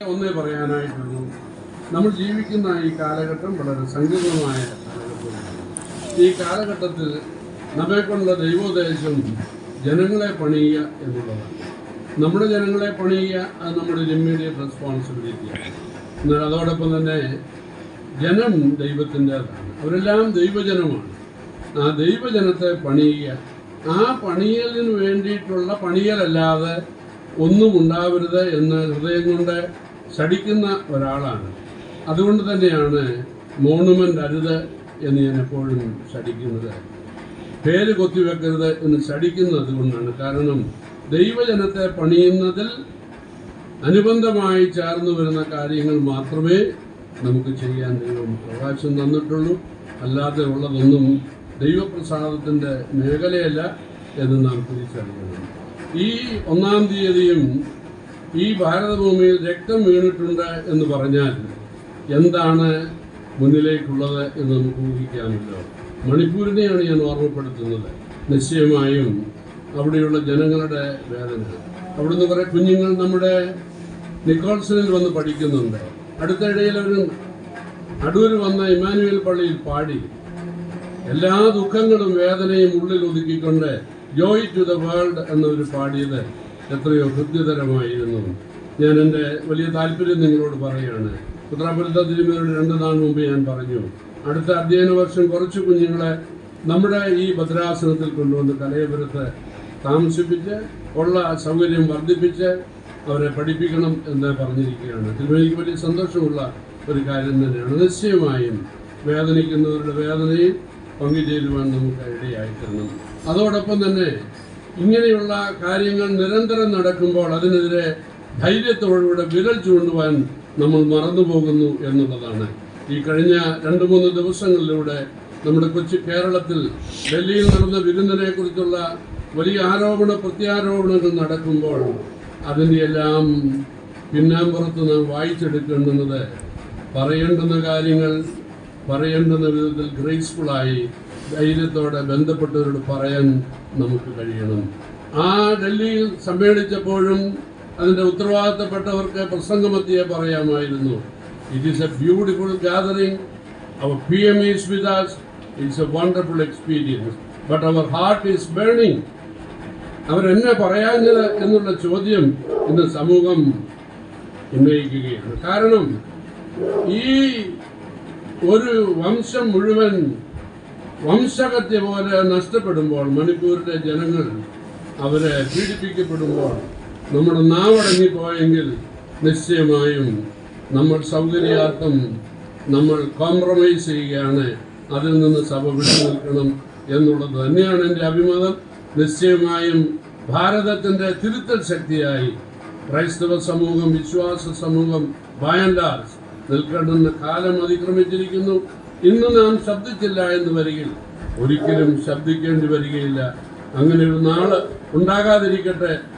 ഒന്നേ പറയാനായിട്ടുള്ളൂ നമ്മൾ ജീവിക്കുന്ന ഈ കാലഘട്ടം വളരെ സങ്കീർണമായ കാലഘട്ടമാണ്. ഈ കാലഘട്ടത്തിൽ നമ്മെക്കൊണ്ടുള്ള ദൈവോദ്ദേശം ജനങ്ങളെ പണിയുക എന്നുള്ളതാണ്. നമ്മുടെ ജനങ്ങളെ പണിയുക അത് നമ്മുടെ ഇമ്മീഡിയറ്റ് റെസ്പോൺസിബിലിറ്റിയാണ് എന്നാൽ അതോടൊപ്പം തന്നെ ജനം ദൈവത്തിന്റെതാണ്. അവരെല്ലാം ദൈവജനമാണ്. ആ ദൈവജനത്തെ പണിയുക ആ പണിയലിന് വേണ്ടിയിട്ടുള്ള പണിയലല്ലാതെ ഒന്നും ഉണ്ടാവരുത് എന്ന് ഹൃദയം കൊണ്ട് ശടിക്കുന്ന ഒരാളാണ്. അതുകൊണ്ട് തന്നെയാണ് മോണുമെന്റ് അരുത് എന്ന് ഞാൻ എപ്പോഴും ശടിക്കുന്നത് പേര് കൊത്തിവെക്കരുത് എന്ന് ശടിക്കുന്നത് കൊണ്ടാണ്. കാരണം ദൈവജനത്തെ പണിയുന്നതിൽ അനുബന്ധമായി ചേർന്ന് വരുന്ന കാര്യങ്ങൾ മാത്രമേ നമുക്ക് ചെയ്യാൻ ദൈവം അവകാശം തന്നിട്ടുള്ളൂ. അല്ലാതെ ഉള്ളതൊന്നും ദൈവപ്രസാദത്തിന്റെ മേഖലയല്ല എന്ന് നാം തിരിച്ചറിയണം. ഈ ഒന്നാം തീയതിയും ഈ ഭാരതഭൂമിയിൽ രക്തം വീണിട്ടുണ്ട് എന്ന് പറഞ്ഞാൽ എന്താണ് മുന്നിലേക്കുള്ളത് എന്ന് നമുക്ക് ഊഹിക്കാമല്ലോ. മണിപ്പൂരിനെയാണ് ഞാൻ ഓർമ്മപ്പെടുത്തുന്നത്. നിശ്ചയമായും അവിടെയുള്ള ജനങ്ങളുടെ വേദന. അവിടുന്ന് കുറേ കുഞ്ഞുങ്ങൾ നമ്മുടെ നിക്കോൾസണിൽ വന്ന് പഠിക്കുന്നുണ്ട്. അടുത്തിടയിൽ ഒരു അടൂർ വന്ന ഇമാനുവൽ പള്ളിയിൽ പാടി. എല്ലാ ദുഃഖങ്ങളും വേദനയും ഉള്ളിൽ ഒതുക്കിക്കൊണ്ട് ജോയ് ടു ദ വേൾഡ് എന്നൊരു പാടിയത് എത്രയോ ഹൃദ്യതരമായിരുന്നു ഞാൻ എന്റെ വലിയ താല്പര്യം നിങ്ങളോട് പറയുകയാണ്. പുത്രാപുരത്ത തിരുമേനോട് രണ്ട് നാൾ മുമ്പ് ഞാൻ പറഞ്ഞു അടുത്ത അധ്യയന വർഷം കുറച്ച് കുഞ്ഞുങ്ങളെ നമ്മുടെ ഈ ഭദ്രാസനത്തിൽ കൊണ്ടുവന്ന് കലയപുരത്ത് താമസിപ്പിച്ച് ഉള്ള സൗകര്യം വർദ്ധിപ്പിച്ച് അവരെ പഠിപ്പിക്കണം എന്ന് പറഞ്ഞിരിക്കുകയാണ്. തിരുമേനിക്ക് വലിയ സന്തോഷമുള്ള ഒരു കാര്യം തന്നെയാണ്. നിശ്ചയമായും വേദനിക്കുന്നവരുടെ വേദനയിൽ പങ്കുചേരുവാൻ നമുക്ക് ഇടയായിത്തരണം അതോടൊപ്പം തന്നെ ഇങ്ങനെയുള്ള കാര്യങ്ങൾ നിരന്തരം നടക്കുമ്പോൾ അതിനെതിരെ ധൈര്യത്തോടുകൂടെ വിരൽ ചൂണ്ടുവാൻ നമ്മൾ മറന്നുപോകുന്നു എന്നുള്ളതാണ്. ഈ കഴിഞ്ഞ രണ്ട് മൂന്ന് ദിവസങ്ങളിലൂടെ നമ്മുടെ കൊച്ചു കേരളത്തിൽ ഡൽഹിയിൽ നടന്ന വിരുന്നിനെ കുറിച്ചുള്ള വലിയ ആരോപണ പ്രത്യാരോപണങ്ങൾ നടക്കുമ്പോൾ അതിന്റെ എല്ലാം പിന്നാമ്പുറത്ത് നാം വായിച്ചെടുക്കേണ്ടുന്നത് പറയേണ്ടുന്ന കാര്യങ്ങൾ പറയേണ്ടുന്ന വിധത്തിൽ ഗ്രേസ്ഫുള്ളായി ധൈര്യത്തോടെ ബന്ധപ്പെട്ടവരോട് പറയാൻ നമുക്ക് കഴിയണം. ആ ഡൽഹിയിൽ സമ്മേളിച്ചപ്പോഴും അതിന്റെ ഉത്തരവാദിത്തപ്പെട്ടവർക്ക് പ്രസംഗമത്തിയെ പറയാമായിരുന്നു. It is a beautiful gathering our P M is with us it's a wonderful experience but our heart is burning അവരെന്നെ പറയാഞ്ഞത് എന്നുള്ള ചോദ്യം ഇന്ന് സമൂഹം ഉന്നയിക്കുകയാണ്. കാരണം ഈ ഒരു വംശം മുഴുവൻ വംശഹത്യ പോലെ നഷ്ടപ്പെടുമ്പോൾ മണിപ്പൂരിലെ ജനങ്ങൾ അവരെ പീഡിപ്പിക്കപ്പെടുമ്പോൾ നമ്മുടെ നാവടങ്ങിപ്പോയെങ്കിൽ നിശ്ചയമായും നമ്മൾ സൗകര്യാർത്ഥം നമ്മൾ കോംപ്രമൈസ് ചെയ്യുകയാണ്. അതിൽ നിന്ന് സഭ വിട്ടു നിൽക്കണം എന്നുള്ളത് തന്നെയാണ് എന്റെ അഭിമതം. നിശ്ചയമായും ഭാരതത്തിന്റെ തിരുത്തൽ ശക്തിയായി ക്രൈസ്തവ സമൂഹം വിശ്വാസ സമൂഹം ബയൻഡാർസ് നിൽക്കേണ്ടുന്ന കാലം അതിക്രമിച്ചിരിക്കുന്നു. ഇന്ന് നാം ശബ്ദിച്ചില്ല എന്ന് വരികിൽ ഒരിക്കലും ശബ്ദിക്കേണ്ടി വരികയില്ല. അങ്ങനെ ഒരു നാൾ ഉണ്ടാകാതിരിക്കട്ടെ.